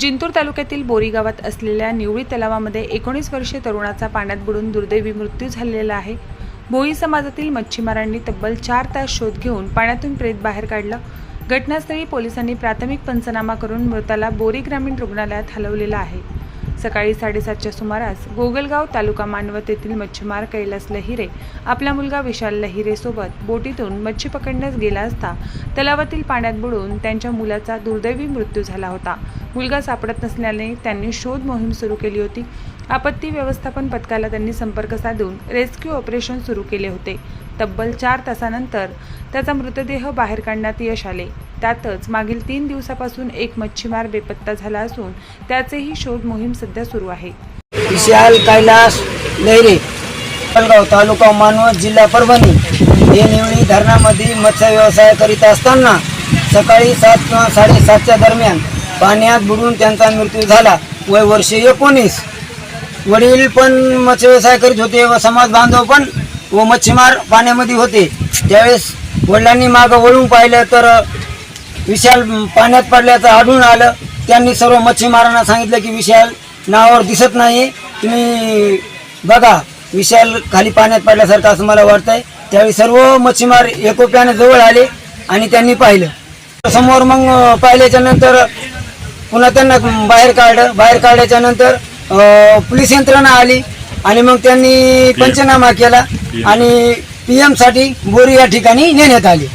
जिंतूर तालुक्यातील बोरी गावात असलेल्या निवळी तलावामध्ये एकोणीस वर्षीय तरुणाचा पाण्यात बुडून दुर्दैवी मृत्यू झालेला आहे. भोई समाजातील मच्छीमारांनी तब्बल चार तास शोध घेऊन पाण्यातून प्रेत बाहेर काढलं. घटनास्थळी पोलिसांनी प्राथमिक पंचनामा करून मृताला बोरी ग्रामीण रुग्णालयात हलवलेलं आहे. सकाळी साडेसातच्या सुमारास गोगलगाव तालुका मानवत येथील मच्छीमार कैलास लहिरे आपला मुलगा विशाल लहिरेसोबत बोटीतून मच्छी पकडण्यास गेला असता तलावातील पाण्यात बुडून त्यांच्या मुलाचा दुर्दैवी मृत्यू झाला होता. मुलगा सापडत नसल्याने त्यांनी शोध मोहीम सुरू केली होती. आपत्ती व्यवस्थापन पथकाला त्यांनी संपर्क साधून रेस्क्यू ऑपरेशन सुरू केले होते. तब्बल चार तासानंतर त्याचा मृतदेह बाहेर काढण्यात यश आले. त्यातच मागील तीन दिवसापासून एक मच्छीमार बेपत्ता झाला असून त्याचेही शोध मोहीम सध्या सुरू आहे. विशाल कैलास लहिरे पलगाव तालुका मानवत जिल्हा परभणी. हे निवळी धरणामध्ये मत्स्य व्यवसाय करीत असताना सकाळी सात किंवा साडेसातच्या दरम्यान पाण्यात बुडून त्यांचा मृत्यू झाला. वय वर्ष एकोणीस. वडील पण मत्स्य व्यवसाय करीत होते व समाज बांधव पण व मच्छीमार पाण्यामध्ये होते. त्यावेळेस वडिलांनी मागं वळून पाहिलं तर विशाल पाण्यात पडल्याचं आढळून आलं. त्यांनी सर्व मच्छीमारांना सांगितलं की विशाल नावावर दिसत नाही तुम्ही बघा विशाल खाली पाण्यात पडल्यासारखं असं मला वाटतंय. त्यावेळी सर्व मच्छीमार एकोप्याने जवळ आले आणि त्यांनी पाहिलं. समोर मग पाहिल्याच्या नंतर पुन्हा त्यांना बाहेर काढलं. बाहेर काढल्याच्या नंतर पोलीस यंत्रणा आली आणि मग त्यांनी पंचनामा केला आणि पी साठी बोरी या ठिकाणी नेण्यात आली.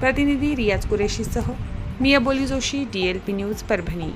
प्रतिनिधी रियाज कुरेशीसह मी Aboli Joshi D L P news Parbhani.